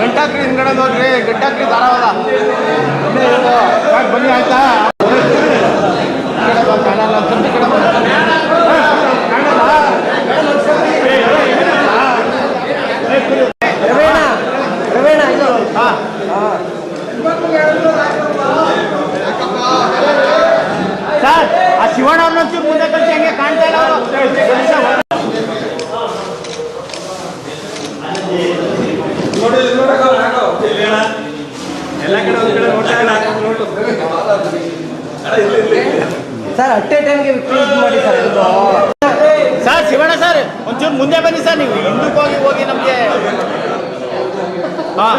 ಗಂಟಾಕ್ರಿ ಹಿಂದ್ಗಡೆ ನೋಡ್ರಿ ಗಂಟಾಕ್ರಿ. ಯಾಕ್ ಬನ್ನಿ ಆಯ್ತಾ ಸರ್, ಆ ಶಿವಣ್ಣ ಅನ್ನೊಂಚೂರು ಮುಂದೆ ಕಳಿಸಿ, ಹಂಗೆ ಕಾಣ್ತಾ ಇಲ್ಲ ಅವರು. ಸರ್ ಅಟ್ ಎ ಟೈಮ್ಗೆ ಕ್ಲೋಸ್ ಮಾಡಿ ಸರ್ ಸರ್, ಶಿವಣ್ಣ ಸರ್, ಒಂಚೂರು ಮುಂದೆ ಬನ್ನಿ ಸರ್, ನೀವು ಹಿಂದಕ್ಕೆ ಹೋಗಿ ಹೋಗಿ ನಮಗೆ ಹಾಂ.